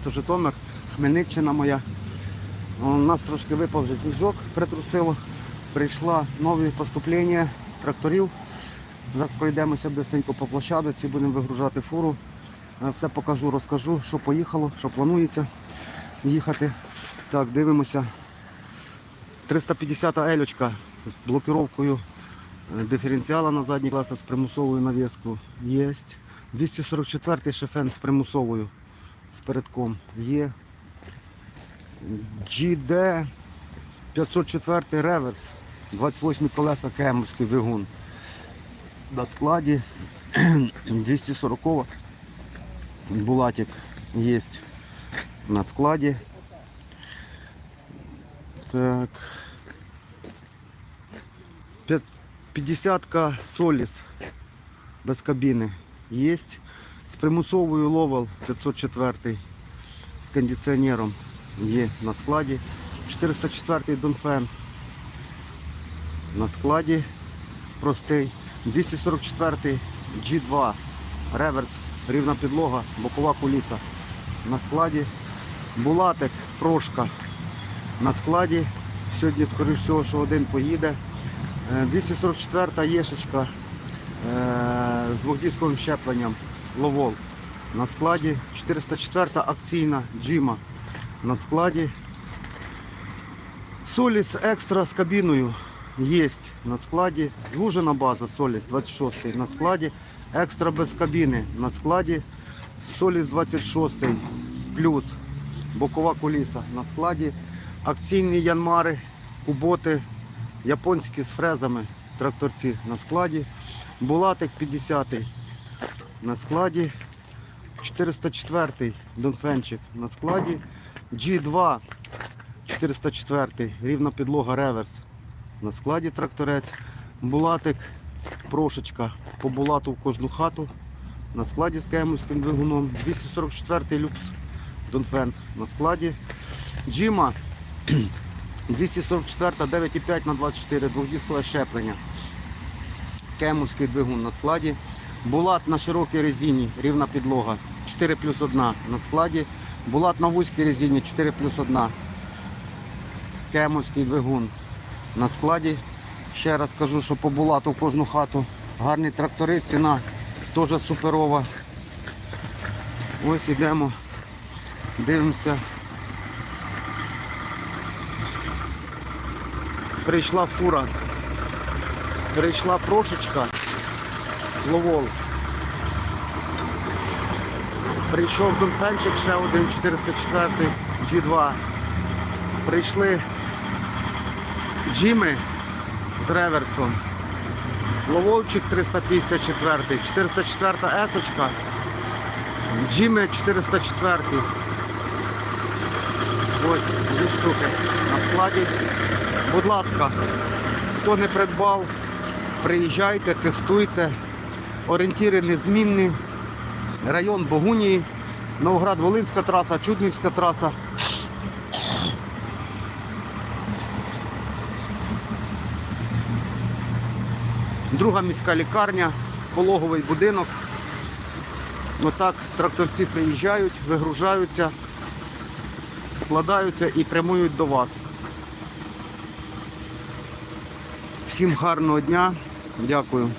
місто Житомир, Хмельниччина моя. У нас трошки випав вже сніжок, притрусило. Прийшла нові поступлення тракторів. Зараз пройдемося быстренько по площадці, будемо вигружати фуру. Е, Все покажу, розкажу, що поїхало, що планується їхати. Так, дивимося. 350 елючка з блокировкою е, диференціала на задній класа з примусовою навіскою є. 244 шефен з примусовою з передком є. GD 504 реверс, 28 колеса кемовський двигун. На складі 240 булатик є на складі. Так. 50-ка Соліс без кабіни є. З примусовою ловел 504 з кондиціонером є на складі. 404 Донфен на складі простий. 244 G2 реверс, рівна підлога, бокова куліса на складі. Булатик, прошка на складі. Сьогодні, скоріш всього, що один поїде. Е, 244 єшечка е, з двохдісковим щепленням Ловол на складі. 404 акційна джима на складі. Соліс екстра з кабіною є на складі. Звужена база Соліс 26 на складі. Екстра без кабіни на складі. Соліс 26 плюс бокова коліса на складі. Акційні янмари, куботи, японські з фрезами, тракторці на складі. Булатик 50 на складі. 404 Донфенчик на складі. G2 404 рівна підлога реверс на складі тракторець. Булатик, прошечка по булату в кожну хату. На складі з кемовським двигуном. 244 люкс Донфен на складі. Джима 244 9,5 на 24 двохдіскове щеплення. Кемовський двигун на складі. Булат на широкій резині, рівна підлога 4 плюс 1 на складі. Булат на вузькій резині 4 плюс 1. Кемовський двигун на складі. Ще раз кажу, що по булату в кожну хату гарні трактори, ціна теж суперова. Ось йдемо, дивимося. Прийшла фура. Прийшла прошечка. Ловол. Прийшов Донфенчик, ще один 404 G2. Прийшли джими з реверсом. Ловолчик 354, 404 есочка. Джими 404. Ось дві штуки на складі. Будь ласка, хто не придбав, приїжджайте, тестуйте. Орієнтири незмінні. Район Богунії, Новоград-Волинська траса, Чуднівська траса. Друга міська лікарня, пологовий будинок. Отак тракторці приїжджають, вигружаються, складаються і прямують до вас. Всім гарного дня. Дякую.